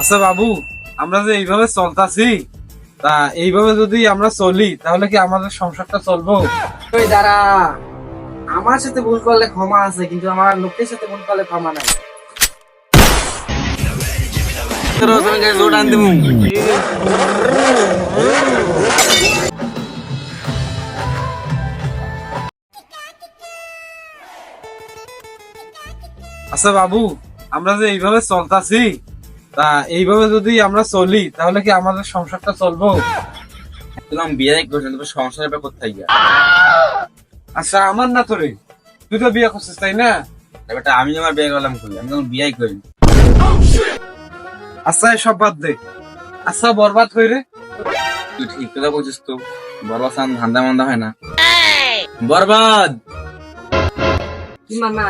আচ্ছা বাবু আমরা যে এইভাবে চলতাছি তা এইভাবে যদি আমরা চলি তাহলে কি আমাদের সংসারটা চলবো? ওই দাঁড়া আমার সাথে ভুল করলে ক্ষমা আছে কিন্তু আমার লোকের সাথে ভুল করলে ক্ষমা নাই। আচ্ছা বাবু আমরা যে এইভাবে চলতাছি তা এইভাবে যদি আমরা চলি তাহলে কি আমাদের সংসারটা চলবো? তোমার বিয়ে করছেন তোমার সংসারের ব্যাপার কোথায় গিয়া? আচ্ছা আমার না তোরে? তুই তো বিয়ে করছিস তাই না? ব্যাপারটা আমি আমার বিয়ে করলাম করি আমি তখন বিয়ে করি আচ্ছা সব বাদ দে। আচ্ছা বরবাদ হই রে? তুই ঠিক কথা বলছিস তো বরবাদ সান ধান্দা মান্দা হয় না। বরবাদ! কি মামা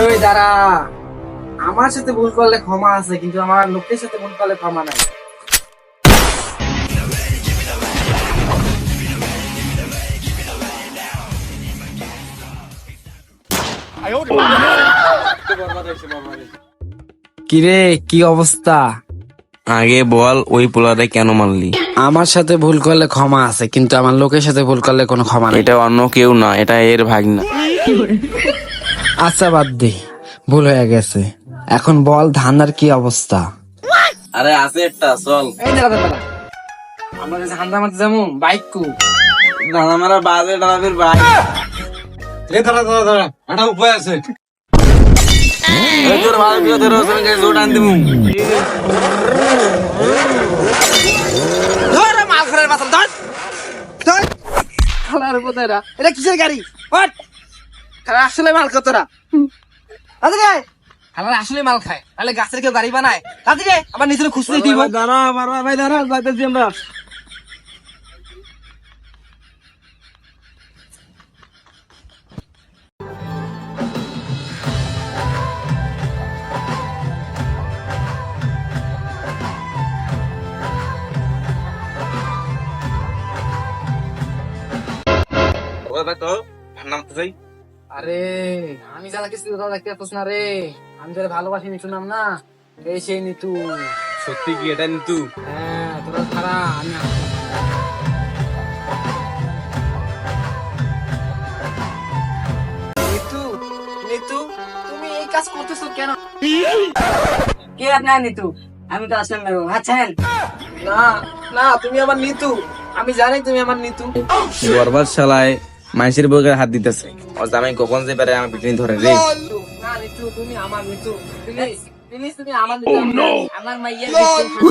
ওই দাঁড়া। আমার সাথে ভুল করলে ক্ষমা আছে কিন্তু আমার লোকের সাথে ভুল করলে ক্ষমা নাই। কিরে কি অবস্থা? আগে বল ওই পোলারে কেন মারলি? আমার সাথে ভুল করলে ক্ষমা আছে কিন্তু আমার লোকের সাথে ভুল করলে কোনো ক্ষমা নেই। এটা অন্য কেউ না এটা এর ভাগনা। আচ্ছা বাদ দে। ভুল হয়ে গেছে। এখন বল ধান্দার কি অবস্থা? আরে আছে একটা চল। আমরা যে ঝান্ডা মারতে যাব বাইক কু। ধান্দা মারা বাজে ডাবের বাইক। এ দাঁড়া দাঁড়া দাঁড়া। একটা উপায় আছে। তোর খালার এটা কিসের গাড়ি হট খালা আসলে মাল কতরা দাদিরে খালা আসলে মাল খায় তাহলে গাছের কেউ গাড়ি বানায় দাদিরে আবার নিজের খুশি দিব দাঁড়া বারবার ভাই দাঁড়া যাইতেছি আমরা ওই ভাই তো নামতে যাই আরে আমি যারা কিছু কথা দেখতে পাচ্ছ না রে। আমি যারা ভালোবাসি নিতু নাম না এই সেই নিতু সত্যি কি এটা নিতু হ্যাঁ তোরা খারা আমি নিতু নিতু তুমি এই কাজ করতেছো কেন? কে আপনার নিতু আমি তো আসলাম মেরু আছেন না না তুমি আমার নিতু আমি জানি তুমি আমার নিতু বরবাদ শালায় মাইসের বউকে হাত দিতেছে। ও জামাই কখন যে পারে আমার পিটনি ধরে রে। আমার নিতু প্লিজ প্লিজ তুমি আমার নিতু আমার মাইয়া নিতু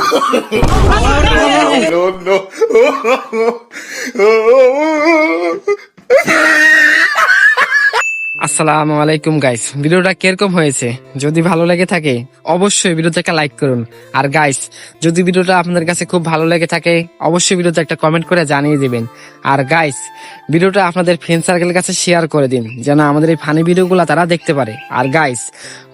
আসসালামু আলাইকুম গাইস ভিডিওটা কীরকম হয়েছে? যদি ভালো লেগে থাকে, অবশ্যই ভিডিওতে একটা লাইক করুন। আর গাইস যদি ভিডিওটা আপনাদের কাছে খুব ভালো লেগে থাকে, অবশ্যই ভিডিওতে একটা কমেন্ট করে জানিয়ে দিবেন। আর গাইস ভিডিওটা আপনাদের ফ্রেন্ড সার্কেলের কাছে শেয়ার করে দিন, যেন আমাদের এই ফানি ভিডিওগুলো তারা দেখতে পারে। আর গাইস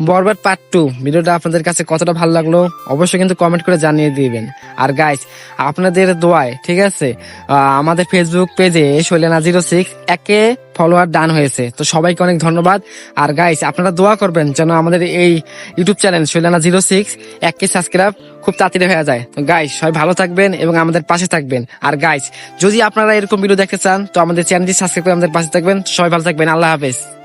বরবাদ পার্ট টু ভিডিওটা আপনাদের কাছে কতটা ভালো লাগল, অবশ্যই কিন্তু কমেন্ট করে জানিয়ে দিবেন। আর গাইস আপনাদের দোয়ায়, ঠিক আছে আমাদের ফেসবুক পেজে শৈলেনা জিরো সিক্স একে ফলোয়ার ডান হয়েছে। তো সবাইকে অনেক ধন্যবাদ। আর গাইস আপনারা দোয়া করবেন যেন আমাদের এই YouTube channel Shoilana zero six এক কে সাবস্ক্রাইব খুব তাড়াতাড়ি হয়ে যায়। তো গাইস সবাই ভালো থাকবেন এবং আমাদের পাশে থাকবেন। আর গাইস যদি আপনারা এরকম ভিডিও দেখতে চান, তো আমাদের চ্যানেলটি সাবস্ক্রাইব করে আমাদের পাশে থাকবেন। সবাই ভালো থাকবেন। আল্লাহ হাফেজ।